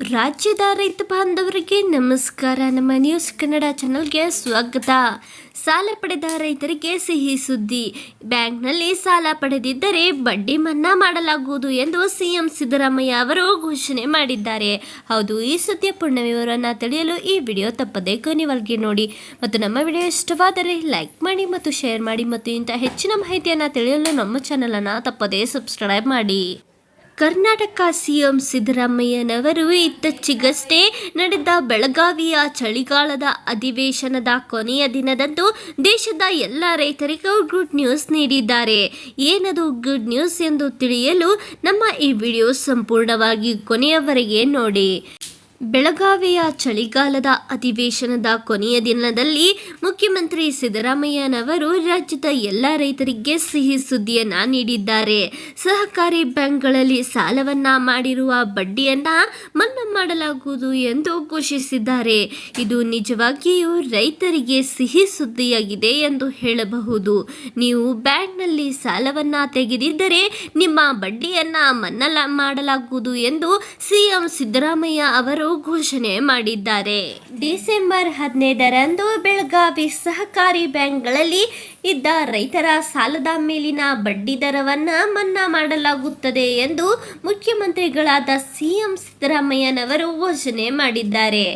ರಾಜ್ಯದ ರೈತ ಬಾಂಧವರಿಗೆ ನಮಸ್ಕಾರ. ನಮ್ಮ ನ್ಯೂಸ್ ಕನ್ನಡ ಚಾನಲ್ಗೆ ಸ್ವಾಗತ. ಸಾಲ ಪಡೆದ ರೈತರಿಗೆ ಸಿಹಿ ಸುದ್ದಿ. ಬ್ಯಾಂಕ್ನಲ್ಲಿ ಸಾಲ ಪಡೆದಿದ್ದರೆ ಬಡ್ಡಿ ಮನ್ನಾ ಮಾಡಲಾಗುವುದು ಎಂದು ಸಿಎಂ ಸಿದ್ದರಾಮಯ್ಯ ಅವರು ಘೋಷಣೆ ಮಾಡಿದ್ದಾರೆ. ಹೌದು, ಈ ಸುದ್ದಿಯ ಪೂರ್ಣ ವಿವರವನ್ನು ತಿಳಿಯಲು ಈ ವಿಡಿಯೋ ತಪ್ಪದೆ ಕೊನೆವರೆಗೆ ನೋಡಿ. ಮತ್ತು ನಮ್ಮ ವಿಡಿಯೋ ಇಷ್ಟವಾದರೆ ಲೈಕ್ ಮಾಡಿ ಮತ್ತು ಶೇರ್ ಮಾಡಿ ಮತ್ತು ಇಂಥ ಹೆಚ್ಚಿನ ಮಾಹಿತಿಯನ್ನು ತಿಳಿಯಲು ನಮ್ಮ ಚಾನಲನ್ನು ತಪ್ಪದೇ ಸಬ್ಸ್ಕ್ರೈಬ್ ಮಾಡಿ. ಕರ್ನಾಟಕ ಸಿಎಂ ಸಿದ್ದರಾಮಯ್ಯನವರು ಇತ್ತೀಚೆಗಷ್ಟೇ ನಡೆದ ಬೆಳಗಾವಿಯ ಚಳಿಗಾಲದ ಅಧಿವೇಶನದ ಕೊನೆಯ ದಿನದಂದು ದೇಶದ ಎಲ್ಲ ರೈತರಿಗೂ ಗುಡ್ ನ್ಯೂಸ್ ನೀಡಿದ್ದಾರೆ. ಏನದು ಗುಡ್ ನ್ಯೂಸ್ ಎಂದು ತಿಳಿಯಲು ನಮ್ಮ ಈ ವಿಡಿಯೋ ಸಂಪೂರ್ಣವಾಗಿ ಕೊನೆಯವರೆಗೆ ನೋಡಿ. ಬೆಳಗಾವಿಯ ಚಳಿಗಾಲದ ಅಧಿವೇಶನದ ಕೊನೆಯ ದಿನದಲ್ಲಿ ಮುಖ್ಯಮಂತ್ರಿ ಸಿದ್ದರಾಮಯ್ಯನವರು ರಾಜ್ಯದ ಎಲ್ಲ ರೈತರಿಗೆ ಸಿಹಿ ಸುದ್ದಿಯನ್ನ ನೀಡಿದ್ದಾರೆ. ಸಹಕಾರಿ ಬ್ಯಾಂಕ್ಗಳಲ್ಲಿ ಸಾಲವನ್ನ ಮಾಡಿರುವ ಬಡ್ಡಿಯನ್ನ ಮನ್ನಾ ಮಾಡಲಾಗುವುದು ಎಂದು ಘೋಷಿಸಿದ್ದಾರೆ. ಇದು ನಿಜವಾಗಿಯೂ ರೈತರಿಗೆ ಸಿಹಿ ಸುದ್ದಿಯಾಗಿದೆ ಎಂದು ಹೇಳಬಹುದು. ನೀವು ಬ್ಯಾಂಕ್ನಲ್ಲಿ ಸಾಲವನ್ನ ತೆಗೆದಿದ್ದರೆ ನಿಮ್ಮ ಬಡ್ಡಿಯನ್ನ ಮನ್ನಾ ಮಾಡಲಾಗುವುದು ಎಂದು ಸಿಎಂ ಸಿದ್ದರಾಮಯ್ಯ ಅವರು ಘೋಷಣೆ ಮಾಡಿದ್ದಾರೆ. ಡಿಸೆಂಬರ್ ಹದಿನೈದರಂದು ಬೆಳಗಾವಿ ಸಹಕಾರಿ ಬ್ಯಾಂಕ್ಗಳಲ್ಲಿ ಇದ್ದ ರೈತರ ಸಾಲದ ಮೇಲಿನ ಬಡ್ಡಿ ದರವನ್ನ ಮನ್ನಾ ಮಾಡಲಾಗುತ್ತದೆ ಎಂದು ಮುಖ್ಯಮಂತ್ರಿಗಳಾದ ಸಿಎಂ ಸಿದ್ದರಾಮಯ್ಯನವರು ಘೋಷಣೆ ಮಾಡಿದ್ದಾರೆ.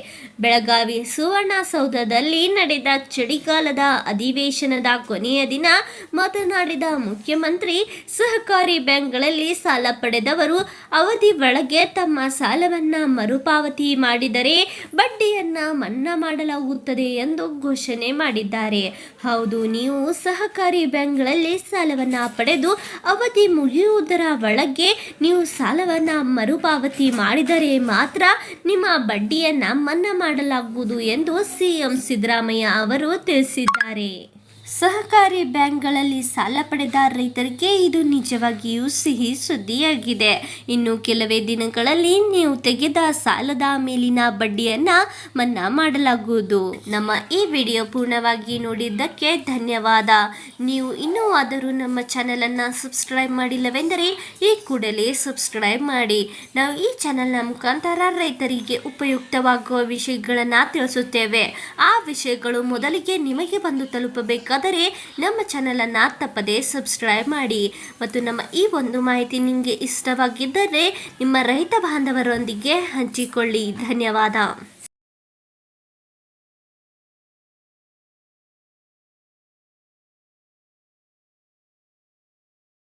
ಬೆಳಗಾವಿ ಸುವರ್ಣಸೌಧದಲ್ಲಿ ನಡೆದ ಚಳಿಗಾಲದ ಅಧಿವೇಶನದ ಕೊನೆಯ ದಿನ ಮಾತನಾಡಿದ ಮುಖ್ಯಮಂತ್ರಿ, ಸಹಕಾರಿ ಬ್ಯಾಂಕ್ಗಳಲ್ಲಿ ಸಾಲ ಪಡೆದವರು ಅವಧಿ ಒಳಗೆ ತಮ್ಮ ಸಾಲವನ್ನು ಮರುಪಾವತಿ ಮಾಡಿದರೆ ಬಡ್ಡಿಯನ್ನ ಮನ್ನಾ ಮಾಡಲಾಗುತ್ತದೆ ಎಂದು ಘೋಷಣೆ ಮಾಡಿದ್ದಾರೆ. ಹೌದು, ನೀವು ಸಹಕಾರಿ ಬ್ಯಾಂಕ್ಗಳಲ್ಲಿ ಸಾಲವನ್ನ ಪಡೆದು ಅವಧಿ ಮುಗಿಯುವುದರ ಒಳಗೆ ನೀವು ಸಾಲವನ್ನ ಮರುಪಾವತಿ ಮಾಡಿದರೆ ಮಾತ್ರ ನಿಮ್ಮ ಬಡ್ಡಿಯನ್ನು ಮನ್ನಾ ಮಾಡಲಾಗುವುದು ಎಂದು ಸಿಎಂ ಸಿದ್ದರಾಮಯ್ಯ ಅವರು ತಿಳಿಸಿದ್ದಾರೆ. ಸಹಕಾರಿ ಬ್ಯಾಂಕ್ಗಳಲ್ಲಿ ಸಾಲ ಪಡೆದ ರೈತರಿಗೆ ಇದು ನಿಜವಾಗಿಯೂ ಸಿಹಿ ಸುದ್ದಿಯಾಗಿದೆ. ಇನ್ನು ಕೆಲವೇ ದಿನಗಳಲ್ಲಿ ನೀವು ತೆಗೆದ ಸಾಲದ ಮೇಲಿನ ಬಡ್ಡಿಯನ್ನ ಮನ್ನಾ ಮಾಡಲಾಗುವುದು. ನಮ್ಮ ಈ ವಿಡಿಯೋ ಪೂರ್ಣವಾಗಿ ನೋಡಿದ್ದಕ್ಕೆ ಧನ್ಯವಾದ. ನೀವು ಇನ್ನೂ ಆದರೂ ನಮ್ಮ ಚಾನಲನ್ನು ಸಬ್ಸ್ಕ್ರೈಬ್ ಮಾಡಿಲ್ಲವೆಂದರೆ ಈ ಕೂಡಲೇ ಸಬ್ಸ್ಕ್ರೈಬ್ ಮಾಡಿ. ನಾವು ಈ ಚಾನಲ್ನ ಮುಖಾಂತರ ರೈತರಿಗೆ ಉಪಯುಕ್ತವಾಗುವ ವಿಷಯಗಳನ್ನು ತಿಳಿಸುತ್ತೇವೆ. ಆ ವಿಷಯಗಳು ಮೊದಲಿಗೆ ನಿಮಗೆ ಬಂದು ತಲುಪಬೇಕಾದ ಆದರೆ ನಮ್ಮ ಚಾನಲನ್ನು ತಪ್ಪದೇ ಸಬ್ಸ್ಕ್ರೈಬ್ ಮಾಡಿ ಮತ್ತು ನಮ್ಮ ಈ ಒಂದು ಮಾಹಿತಿ ನಿಮಗೆ ಇಷ್ಟವಾಗಿದ್ದರೆ ನಿಮ್ಮ ರೈತ ಬಾಂಧವರೊಂದಿಗೆ ಹಂಚಿಕೊಳ್ಳಿ. ಧನ್ಯವಾದ.